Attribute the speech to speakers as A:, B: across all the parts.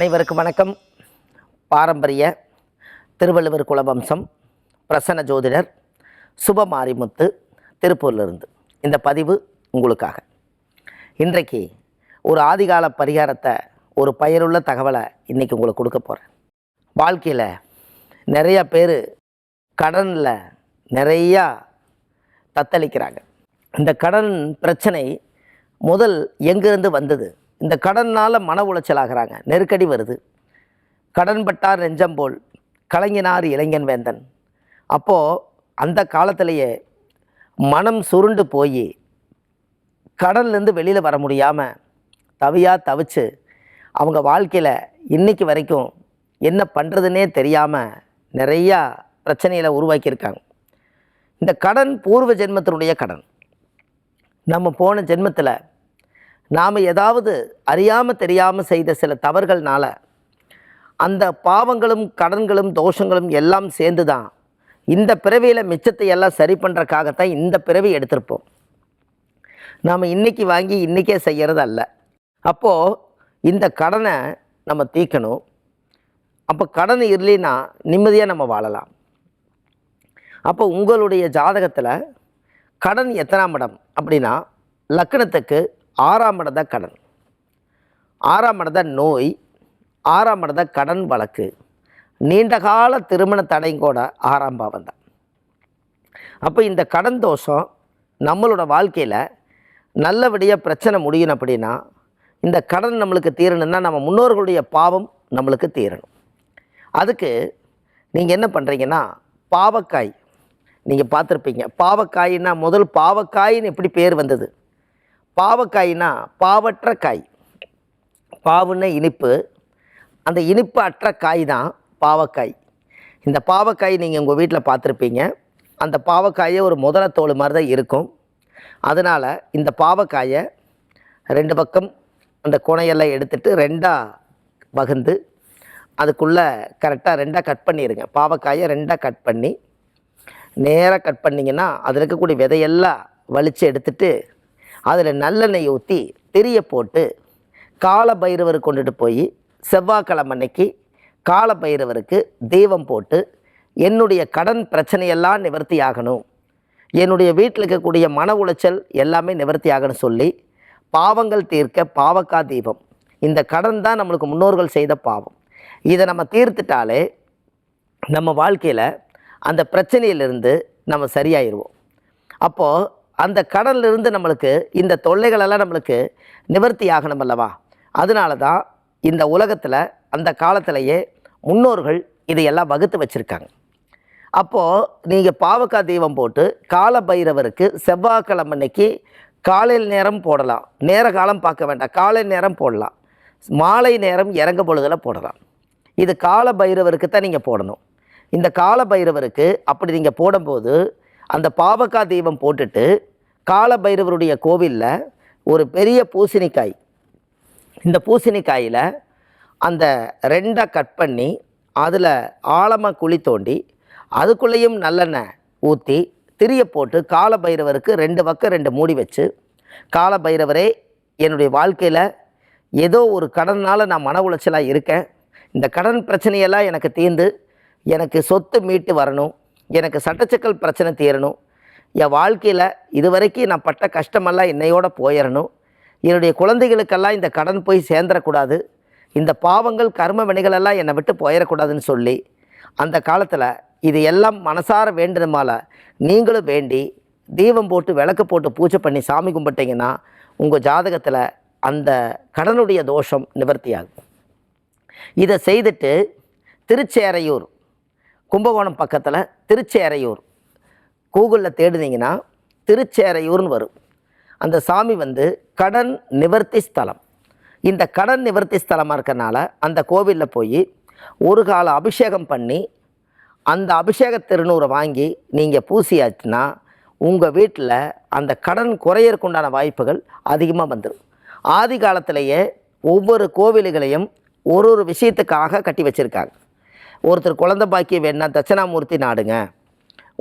A: அனைவருக்கும் வணக்கம். பாரம்பரிய திருவள்ளுவர் குலவம்சம் பிரசன்ன ஜோதிடர் சுபமாரிமுத்து திருப்பூர்லேருந்து. இந்த பதிவு உங்களுக்காக. இன்றைக்கு ஒரு ஆதிகால பரிகாரத்தை ஒரு பயனுள்ள தகவலை இன்றைக்கி உங்களுக்கு கொடுக்க போகிறேன் வாழ்க்கையில் நிறைய பேர் கடனில் நிறையா தத்தளிக்கிறாங்க. இந்த கடன் பிரச்சனை முதல் எங்கிருந்து வந்தது? இந்த கடனால் மன உளைச்சல் ஆகிறாங்க நெருக்கடி வருது. கடன் பட்டார் நெஞ்சம் போல். இளைஞன் வேந்தன். அப்போது அந்த காலத்திலேயே மனம் சுருண்டு போய் கடன்லேருந்து வெளியில் வர முடியாமல் தவியாக தவிச்சு அவங்க வாழ்க்கையில் இன்றைக்கி வரைக்கும் என்ன பண்ணுறதுன்னே தெரியாமல் நிறையா பிரச்சனைகளை உருவாக்கியிருக்காங்க. இந்த கடன் பூர்வ ஜென்மத்தினுடைய கடன். நம்ம போன ஜென்மத்தில் நாம் ஏதாவது அறியாமல் தெரியாமல் செய்த சில தவறுகள்னால அந்த பாவங்களும் கடன்களும் தோஷங்களும் எல்லாம் சேர்ந்து தான் இந்த பிறவியில் மிச்சத்தை எல்லாம் சரி பண்ணுறக்காகத்தான் இந்த பிறவி எடுத்திருப்போம். நாம் இன்றைக்கி வாங்கி இன்றைக்கே செய்கிறது அல்ல. அப்போது இந்த கடனை நம்ம தீர்க்கணும். அப்போ கடன் இல்லைன்னா நிம்மதியாக நம்ம வாழலாம். அப்போ உங்களுடைய ஜாதகத்தில் கடன் எத்தனாம் இடம் அப்படின்னா லக்கணத்துக்கு ஆறாம் இடம் தான் கடன். ஆறாம் இடம் தான் நோய். ஆறாம் இடம் தான் கடன் வழக்கு. நீண்டகால திருமண தடைங்கூட ஆறாம் பாவம் தான். அப்போ இந்த கடன் தோஷம் நம்மளோட வாழ்க்கையில் நல்லபடியாக பிரச்சனை முடியணும் அப்படின்னா இந்த கடன் நம்மளுக்கு தீரணும்னா நம்ம முன்னோர்களுடைய பாவம் நம்மளுக்கு தீரணும். அதுக்கு நீங்கள் என்ன பண்ணுறீங்கன்னா பாவக்காய். நீங்கள் பார்த்துருப்பீங்க. பாவக்காய்னா முதல் பாவக்காயின்னு எப்படி பேர் வந்தது? பாவக்காய்னா பாவற்ற காய். பாவுன்னா இனிப்பு. அந்த இனிப்பு அற்ற காய் தான் பாவக்காய். இந்த பாவக்காய் நீங்கள் உங்கள் வீட்டில் பார்த்துருப்பீங்க அந்த பாவக்காயே ஒரு முதலத்தோல் மாதிரி தான் இருக்கும். அதனால் இந்த பாவக்காயை ரெண்டு பக்கம் அந்த குணையெல்லாம் எடுத்துட்டு ரெண்டாக பகுந்து அதுக்குள்ளே கரெக்டாக ரெண்டாக கட் பண்ணிடுங்க பாவக்காயை ரெண்டாக கட் பண்ணி நேராக கட் பண்ணிங்கன்னா அதில் இருக்கக்கூடிய விதையெல்லாம் வலித்து எடுத்துட்டு அதில் நல்லெண்ணெய் ஊற்றி திரிய போட்டு கால பைரவர் கொண்டுட்டு போய் செவ்வாய்க்கிழமை அன்னைக்கு கால பைரவருக்கு தீபம் போட்டு என்னுடைய கடன் பிரச்சனையெல்லாம் நிவர்த்தி ஆகணும். என்னுடைய வீட்டில் இருக்கக்கூடிய மன உளைச்சல் எல்லாமே நிவர்த்தி ஆகணும் சொல்லி பாவங்கள் தீர்க்க பாவக்கா தீபம். இந்த கடன் தான் நம்மளுக்கு முன்னோர்கள் செய்த பாவம். இதை நம்ம தீர்த்துட்டாலே நம்ம வாழ்க்கையில் அந்த பிரச்சனையிலிருந்து நம்ம சரியாயிருவோம். அப்போது அந்த கடல்லிருந்து நம்மளுக்கு இந்த தொல்லைகளெல்லாம் நம்மளுக்கு நிவர்த்தி ஆகணும் அல்லவா? அதனால தான் இந்த உலகத்தில் அந்த காலத்திலேயே முன்னோர்கள் இதையெல்லாம் வகுத்து வச்சுருக்காங்க. அப்போது நீங்கள் பாவக்காய் தீபம் போட்டு கால பைரவருக்கு செவ்வாய்க்கிழமை அன்னைக்கு காலையில் நேரம் போடலாம். நேர காலம் பார்க்க வேண்டாம். காலை நேரம் போடலாம். மாலை நேரம் இறங்க பொழுதில் போடலாம். இது கால பைரவருக்கு தான் நீங்கள் போடணும். இந்த கால பைரவருக்கு அப்படி நீங்கள் போடும்போது அந்த பாவக்கா தீபம் போட்டுட்டு கால பைரவருடைய கோவிலில் ஒரு பெரிய பூசணிக்காய். இந்த பூசணிக்காயில் அந்த ரெண்டை கட் பண்ணி அதில் ஆழமாக குழி தோண்டி அதுக்குள்ளேயும் நல்லெண்ணெய் ஊற்றி திரிய போட்டு கால பைரவருக்கு ரெண்டு பக்கம் ரெண்டு மூடி வச்சு கால பைரவரே என்னுடைய வாழ்க்கையில் ஏதோ ஒரு கடனால் நான் மன உளைச்சலாக இருக்கேன். இந்த கடன் பிரச்சனையெல்லாம் எனக்கு தீர்ந்து எனக்கு சொத்து மீட்டு வரணும் எனக்கு சட்டச்சிக்கல் பிரச்சனை தீரணும் என் வாழ்க்கையில் இதுவரைக்கும் நான் பட்ட கஷ்டமெல்லாம் என்னையோட போயிடணும் என்னுடைய குழந்தைகளுக்கெல்லாம் இந்த கடன் போய் சேர்ந்துடக்கூடாது இந்த பாவங்கள் கர்ம வினைகளெல்லாம் என்னை விட்டு போயிடக்கூடாதுன்னு சொல்லி அந்த காலத்தில் இது எல்லாம் மனசார வேண்டுமால நீங்களும் வேண்டி தீபம் போட்டு விளக்கு போட்டு பூஜை பண்ணி சாமி கும்பிட்டீங்கன்னா உங்கள் ஜாதகத்தில் அந்த கடனுடைய தோஷம் நிவர்த்தியாகும். இதை செய்துட்டு திருச்சேரையூர் கும்பகோணம் பக்கத்தில் திருச்சேரையூர் கூகுளில் தேடுனீங்கன்னா திருச்சேரையூர்னு வரும். அந்த சாமி வந்து கடன் நிவர்த்தி ஸ்தலம். இந்த கடன் நிவர்த்தி ஸ்தலமாக இருக்கிறனால அந்த கோவிலில் போய் ஒரு கால அபிஷேகம் பண்ணி அந்த அபிஷேக திருநூறை வாங்கி நீங்கள் பூசியாச்சுன்னா உங்கள் வீட்டில் அந்த கடன் குறையறக்குண்டான வாய்ப்புகள் அதிகமாக வந்துடும் ஆதி காலத்திலேயே ஒவ்வொரு கோவில்களையும் ஒரு ஒரு விஷயத்துக்காக கட்டி வச்சுருக்காங்க. ஒருத்தர் குழந்தை பாக்கியம் வேணுன்னா தட்சணாமூர்த்தி நாடுங்க.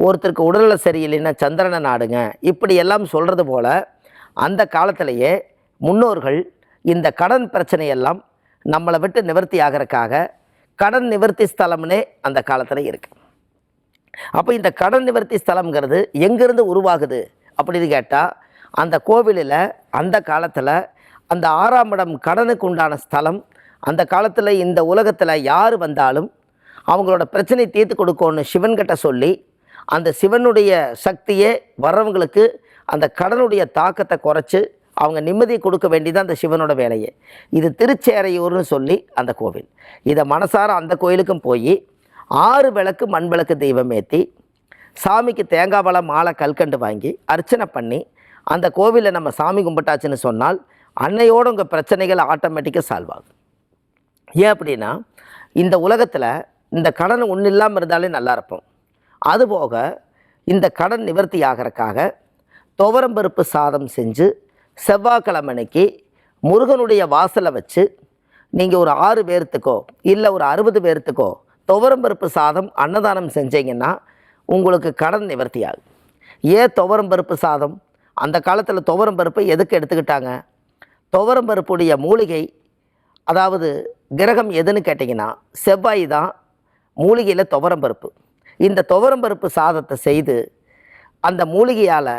A: ஒருத்தருக்கு உடல்நல சரியில்லைன்னா சந்திரனை நாடுங்க. இப்படி எல்லாம் சொல்கிறது போல் அந்த காலத்திலேயே முன்னோர்கள் இந்த கடன் பிரச்சனையெல்லாம் நம்மளை விட்டு நிவர்த்தி ஆகிறதுக்காக கடன் நிவர்த்தி ஸ்தலம்னே அந்த காலத்தில் இருக்கு. அப்போ இந்த கடன் நிவர்த்தி ஸ்தலம்ங்கிறது எங்கேருந்து உருவாகுது அப்படின்னு கேட்டால் அந்த கோவிலில் அந்த காலத்தில் அந்த ஆறாம் இடம் கடனுக்கு உண்டான ஸ்தலம் அந்த காலத்தில் இந்த உலகத்தில் யார் வந்தாலும் அவங்களோட பிரச்சனை தீர்த்து கொடுக்கணும்னு சிவன்கிட்ட சொல்லி அந்த சிவனுடைய சக்தியே வர்றவங்களுக்கு அந்த கடனுடைய தாக்கத்தை குறைச்சி அவங்க நிம்மதியை கொடுக்க வேண்டியது அந்த சிவனோட வேலையே. இது திருச்சேரையூர்னு சொல்லி அந்த கோவில். இதை மனசார அந்த கோயிலுக்கும் போய் ஆறு விளக்கு மண் விளக்கு தெய்வம் ஏற்றி சாமிக்கு தேங்காய் பழம் மாலை கல்கண்டு வாங்கி அர்ச்சனை பண்ணி அந்த கோவிலில் நம்ம சாமி கும்பிட்டாச்சுன்னு சொன்னால் அன்னையோட உங்கள் பிரச்சனைகள் ஆட்டோமேட்டிக்காக சால்வ் ஆகும். ஏன் அப்படின்னா இந்த உலகத்தில் இந்த கடன் ஒன்றும் இல்லாமல் இருந்தாலே நல்லா இருப்போம். அதுபோக இந்த கடன் நிவர்த்தி ஆகிறக்காக துவரம்பருப்பு சாதம் செஞ்சு செவ்வாய்க்கிழமைக்கு முருகனுடைய வாசலை வச்சு நீங்கள் ஒரு ஆறு பேர்த்துக்கோ இல்லை ஒரு அறுபது பேர்த்துக்கோ துவரம்பருப்பு சாதம் அன்னதானம் செஞ்சீங்கன்னா உங்களுக்கு கடன் நிவர்த்தி ஆகும் ஏன் துவரம்பருப்பு சாதம்? அந்த காலத்தில் துவரம்பருப்பை எதுக்கு எடுத்துக்கிட்டாங்க? துவரம்பருப்புடைய மூலிகை அதாவது கிரகம் எதுன்னு கேட்டிங்கன்னா செவ்வாய் தான் மூலிகையில் துவரம்பருப்பு இந்த துவரம்பருப்பு சாதத்தை செய்து அந்த மூலிகையால்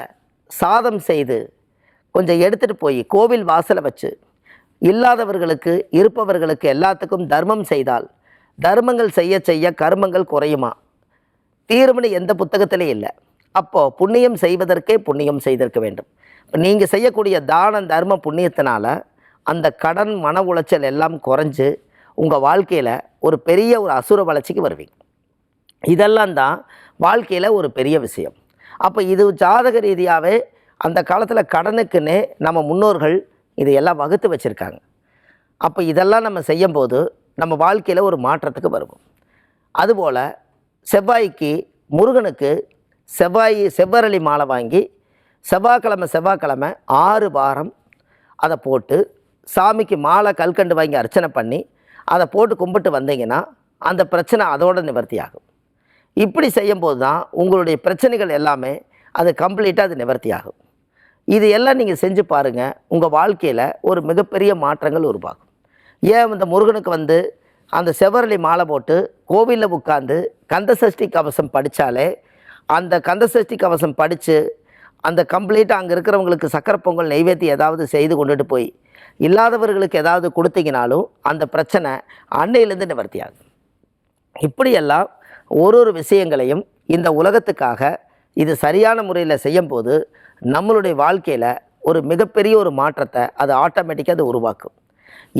A: சாதம் செய்து கொஞ்சம் எடுத்துகிட்டு போய் கோவில் வாசலை வச்சு இல்லாதவர்களுக்கு இருப்பவர்களுக்கு எல்லாத்துக்கும் தர்மம் செய்தால் தர்மங்கள் செய்ய செய்ய கர்மங்கள் குறையுமா? தீர்மனு எந்த புத்தகத்திலையும் இல்லை. அப்போது புண்ணியம் செய்வதற்கே புண்ணியம் செய்திருக்க வேண்டும். இப்போ நீங்கள் செய்யக்கூடிய தான தர்ம புண்ணியத்தினால அந்த கடன் மன உளைச்சல் எல்லாம் குறைஞ்சு உங்கள் வாழ்க்கையில் ஒரு பெரிய ஒரு அசுர வளர்ச்சிக்கு வருவீங்க. இதெல்லாம் தான் வாழ்க்கையில் ஒரு பெரிய விஷயம். அப்போ இது ஜாதக ரீதியாகவே அந்த காலத்தில் கடனுக்குன்னே நம்ம முன்னோர்கள் இதையெல்லாம் வகுத்து வச்சுருக்காங்க. அப்போ இதெல்லாம் நம்ம செய்யும்போது நம்ம வாழ்க்கையில் ஒரு மாற்றத்துக்கு வருவோம். அதுபோல் செவ்வாய்க்கு முருகனுக்கு செவ்வாய் செவ்வரளி மாலை வாங்கி செவ்வாய்க்கிழமை செவ்வாய்க்கிழமை ஆறு வாரம் அதை போட்டு சாமிக்கு மாலை கல்கண்டு வாங்கி அர்ச்சனை பண்ணி அதை போட்டு கும்பிட்டு வந்தீங்கன்னா அந்த பிரச்சனை அதோட நிவர்த்தி ஆகும் இப்படி செய்யும்போது தான் உங்களுடைய பிரச்சனைகள் எல்லாமே அது கம்ப்ளீட்டாக அது நிவர்த்தி ஆகும் இது எல்லாம் நீங்கள் செஞ்சு பாருங்கள் உங்கள் வாழ்க்கையில் ஒரு மிகப்பெரிய மாற்றங்கள் உருவாகும். ஏன் இந்த முருகனுக்கு வந்து அந்த செவ்வரளி மாலை போட்டு கோவிலில் உட்காந்து கந்தசஷ்டி கவசம் படித்தாலே அந்த கந்தசஷ்டி கவசம் படித்து அந்த கம்ப்ளீட்டாக அங்கே இருக்கிறவங்களுக்கு சக்கரை பொங்கல் நெய்வேத்தி ஏதாவது செய்து கொண்டுட்டு போய் இல்லாதவர்களுக்கு ஏதாவது கொடுத்தீங்கனாலும் அந்த பிரச்சனை அன்னையிலேருந்து நிவர்த்தி ஆகும் இப்படியெல்லாம் ஒரு ஒரு விஷயங்களையும் இந்த உலகத்துக்காக இது சரியான முறையில் செய்யும்போது நம்மளுடைய வாழ்க்கையில் ஒரு மிகப்பெரிய ஒரு மாற்றத்தை அது ஆட்டோமேட்டிக்காக அது உருவாக்கும்.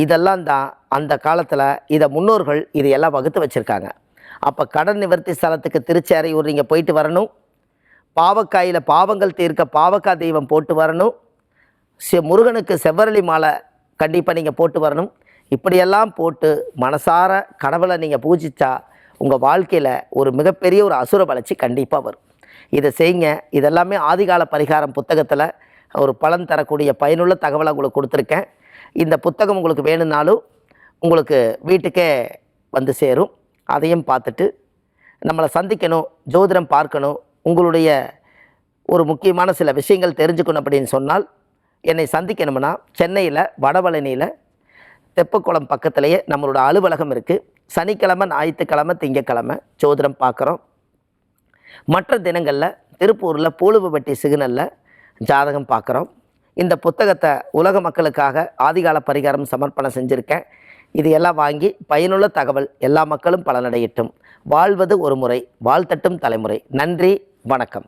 A: இதெல்லாம் தான் அந்த காலத்தில் இதை முன்னோர்கள் இதையெல்லாம் வகுத்து வச்சுருக்காங்க. அப்போ கடன் நிவர்த்தி ஸ்தலத்துக்கு திருச்சேரையூர் நீங்கள் போயிட்டு வரணும். பாவக்காயில் பாவங்கள் தீர்க்க பாவக்காய் தெய்வம் போட்டு வரணும். செ முருகனுக்கு செவ்வரளி மாலை கண்டிப்பாக நீங்கள் போட்டு வரணும். இப்படியெல்லாம் போட்டு மனசார கடவுளை நீங்கள் பூஜித்தா உங்கள் வாழ்க்கையில் ஒரு மிகப்பெரிய ஒரு அசுர வளர்ச்சி கண்டிப்பாக வரும். இதை செய்யுங்க. இதெல்லாமே ஆதிகால பரிகாரம் புத்தகத்தில் ஒரு பலன் தரக்கூடிய பயனுள்ள தகவலை உங்களுக்கு கொடுத்துருக்கேன். இந்த புத்தகம் உங்களுக்கு வேணும்னாலும் உங்களுக்கு வீட்டுக்கே வந்து சேரும். அதையும் பார்த்துட்டு நம்மளை சந்திக்கணும் ஜோதிடம் பார்க்கணும். உங்களுடைய ஒரு முக்கியமான சில விஷயங்கள் தெரிஞ்சுக்கணும் அப்படின்னு சொன்னால் என்னை சந்திக்கணும்னா சென்னையில் வடபழனியில் தெப்பக்குளம் பக்கத்துலேயே நம்மளோட அலுவலகம் இருக்குது சனிக்கிழமை ஞாயிற்றுக்கிழமை திங்கக்கிழமை ஜோதிடம் பார்க்குறோம். மற்ற தினங்களில் திருப்பூரில் பூலுவப்பட்டி சிக்னலில் ஜாதகம் பார்க்குறோம். இந்த புத்தகத்தை உலக மக்களுக்காக ஆதிகால பரிகாரம் சமர்ப்பணம் செஞ்சுருக்கேன். இது எல்லாம் வாங்கி பயனுள்ள தகவல் எல்லா மக்களும் பலனடையட்டும். வாழ்வது ஒரு முறை வாழ்த்தட்டும் தலைமுறை. நன்றி வணக்கம்.